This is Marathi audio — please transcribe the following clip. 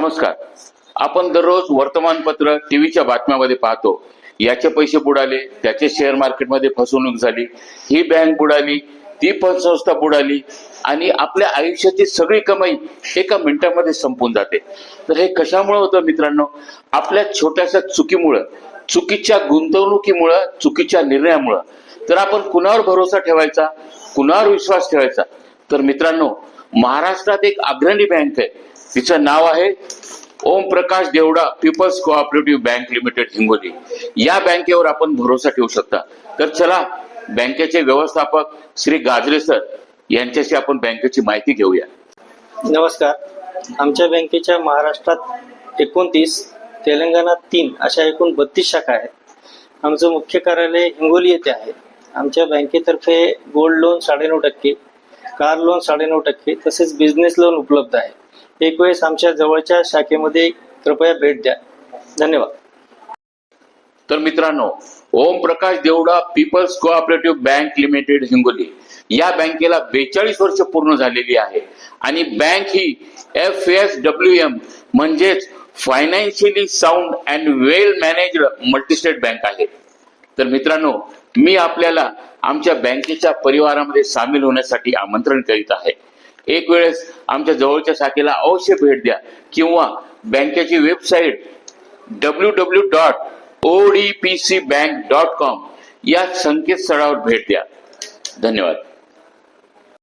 नमस्कार. आपण दररोज वर्तमानपत्र टीव्हीच्या बातम्यामध्ये पाहतो. याचे पैसे बुडाले त्याचे शेअर मार्केटमध्ये फसवणूक झाली. ही बँक बुडाली ती पतसंस्था बुडाली आणि आपल्या आयुष्याची सगळी कमाई एका मिनिटामध्ये संपून जाते. तर हे कशामुळे होतं मित्रांनो? आपल्या छोट्याशा चुकीमुळं चुकीच्या गुंतवणुकीमुळं चुकीच्या निर्णयामुळं. तर आपण कुणावर भरोसा ठेवायचा? कुणावर विश्वास ठेवायचा? तर मित्रांनो महाराष्ट्रात एक अग्रणी बँक आहे. तिचं नाव आहे Om Prakash Deora people's cooperative bank limited Hingoli. या बँकेवर आपण भरोसा ठेवू शकता. तर चला बँकेचे व्यवस्थापक श्री गाजरे सर यांच्याशी आपण बँकेची माहिती घेऊया. नमस्कार. आमच्या बँकेच्या महाराष्ट्रात एकोणतीस तेलंगणात तीन अशा एकूण बत्तीस शाखा आहेत. आमचं मुख्य कार्यालय हिंगोली येथे आहे. आमच्या बँकेतर्फे गोल्ड लोन साडेनऊ टक्के कार लोन साडेनऊ टक्के तसेच बिझनेस लोन उपलब्ध आहे. एक वेळेस आमच्या जवळच्या शाखेमध्ये कृपया भेट द्या. धन्यवाद. तर मित्रांनो Om Prakash Deora people's cooperative bank limited Hingoli. या बँकेला बेचाळीस वर्ष पूर्ण झालेली आहे. आणि बँक ही एफ एस डब्ल्यू एम म्हणजेच financially sound and well managed multistate bank आहे. तर मित्रांनो मी आपल्याला आमच्या बँकेच्या परिवारामध्ये सामील होण्यासाठी आमंत्रण करीत आहे. एक वेळेस आमच्या जवळच्या शाखेला अवश्य भेट द्या किंवा बँकेची website W W dot O D P C bank dot com या संकेतस्थळावर भेट द्या. धन्यवाद.